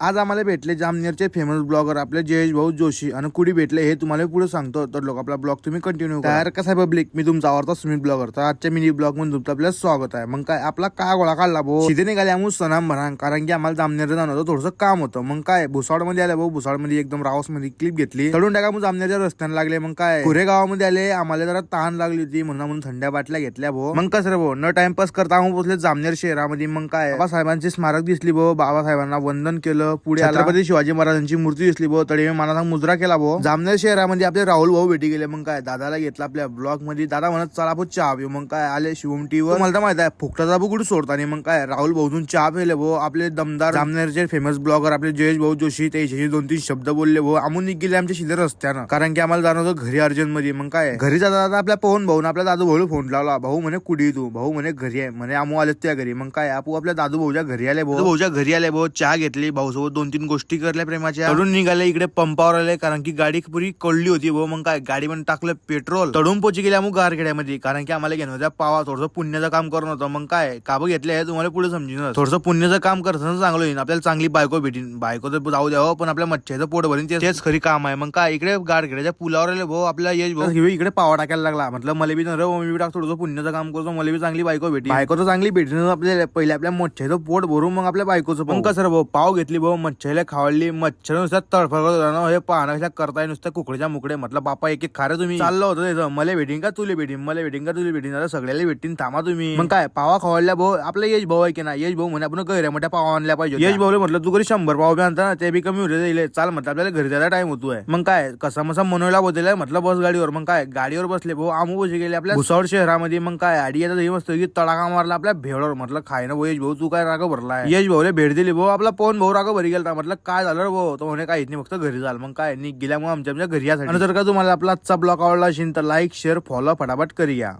आज आम्हाला भेटले जामनेरचे फेमस ब्लॉगर आपले जयेश भाऊ जोशी आणि कुणी भेटले हे तुम्हाला पुढे सांगतो. तर लोक आपला ब्लॉग तुम्ही कंटिन्यू तयार कसा आहे पब्लिक मी तुमचा आवडता सुमित ब्लॉगर तर आजच्या मिनी ब्लॉगमध्ये तुमचं आपल्याला स्वागत आहे. मग काय आपला काय गोळा काढला भाऊ? शिथे निघाले आम्ही सणाम म्हणा कारण की आम्हाला जामनेर जाणं होतं थोडंसं काम होतं. मग काय भुसावळमध्ये आले भाऊ भुसावळमध्ये एकदम रावसमध्ये क्लिप घेतली. चढून टाका मग जामनेरच्या रस्त्याने लागले. मग काय कुरे गावामध्ये आले आम्हाला जरा तहान लागली होती म्हणून म्हणून थंड्या बाटल्या घेतल्या भाऊ. मग कसं रे भाऊ न टाइमपास करता आम्ही पोहोचले जामनेर शहरामध्ये. मग काय बाबासाहेबांची स्मारक दिसली भाऊ बाबासाहेबांना वंदन केलं. पुढे छत्रपती शिवाजी महाराजांची मूर्ती दिसली भाऊ तळी मानाचा मुजरा केला भाऊ जामनेर शहरामध्ये आपले राहुल भाऊ भेटी गेले. मग काय दादाला घेतला आपल्या ब्लॉगमध्ये दादा म्हणत चला भाऊ चहा पिऊ. मग काय आले शिवम टीव्ही मला तर माहीत आहे फुकटाचा बुकुड सोडताना मग काय राहुल भाऊतून चहा पिले भाऊ आपले दमदार जामनेरचे फेमस ब्लॉगर आपले जयेश भाऊ जोशी त्याच्याशी दोन तीन शब्द बोलले भाऊ आम्ही निघ आमच्या शिदे रस्त्यानं. कारण की आम्हाला जाणं होतं घरी अर्जंटमध्ये मग काय घरी जाता जाता आपल्या पवन भाऊ आपल्या दादू भाऊ फोन लावला. भाऊ म्हणे कुडी तू? भाऊ म्हणे घरी आहे. म्हणे आमू आले त्या घरी. मग काय आपू आपल्या दादू भाऊच्या घरी आले भाऊ भाऊच्या घरी आले भाऊ चहा घेतली. भाऊ सोबत दोन तीन गोष्टी करल्या प्रेमाच्या. तडून निघाले इकडे पंपावर आले कारण की गाडी पुरी कळली होती. भाऊ मग काय? गाडी पण टाकलं पेट्रोल. तडून पोची गेले आम्ही गारखेड्यामध्ये कारण की आम्हाला घेणं होत्या पावा. थोडंसं पुण्याचं काम करणं होतं. मग काय? काबं घेतले आहे तुम्हाला पुढे समजेन थोडंसं पुण्याचं काम करताना चांगलं होईल. आपल्याला चांगली बायको भेटीन. बायको तर जाऊ द्यावं पण आपल्या मच्छ्याचं पोट भरीन. ते- तेच खरी काम आहे. मग काय? इकडे गारखेड्याच्या पुलावर आले भाऊ. आपल्या यश भाऊ. इकडे पावा टाकायला लागला. म्हटलं मला बी नर मी टाक थोडंसं पुण्याचं काम करतो. मला बी चांगली बायको भेटी बायको तर चांगली भेटली आपल्या पहिले आपल्या मच्छ्याचं पोट भरून मग आपल्या बायकोचं पण. कसं भाऊ? पाव घेतली भाऊ. मच्छ्याला खावडली मच्छर नुसत्या तडफडत होता ना हे पाहणं कशा करताय नुसत्या कुकडीच्या मुकडे. म्हटलं बापा एक एक खारं तुम्ही. चाललं होतं त्याचं मला भेटीन का? तुले भेटीन. मला भेटीन का? तुले भेटीन. सगळ्याला भेटीन. थांबा तुम्ही. मग काय पावा खवडल्या भाऊ आपला यश भाऊ आहे की ना यश भाऊ म्हणे आपण गैऱ्या मोठ्या पावा आणल्या पाहिजे यश भाऊला म्हटलं तू घरी शंभर पाव बी आणता ना ते बी कमी होते जाईल चाल म्हटलं आपल्याला घरी जायला टाइम होतोय. मग काय कसा मसा मनोयला बोलले म्हटलं बस गाडीवर. मग काय गाडीवर बसले भाऊ आमू बसे गेले आपल्या भुसावळ शहरामध्ये. मग काय आडी येतात हे मस्त की तडाखा मारला आपल्या भेळवर म्हटलं खाय ना भाऊ यश भाऊ तू काय राग भरलाय. यश भाऊला भेट दिली भाऊ आपला पवन भाऊ राग भरी गेला म्हटलं काय झालं भाऊ? तो म्हणे काय नाही फक्त घरी झालं मग काय गेल्यामुळे आमच्या आमच्या घरी यासाठी. आणि जर का तुम्हाला आपला आजचा ब्लॉग आवडला असेल तर लाईक शेअर फॉलो फटाफट करूया.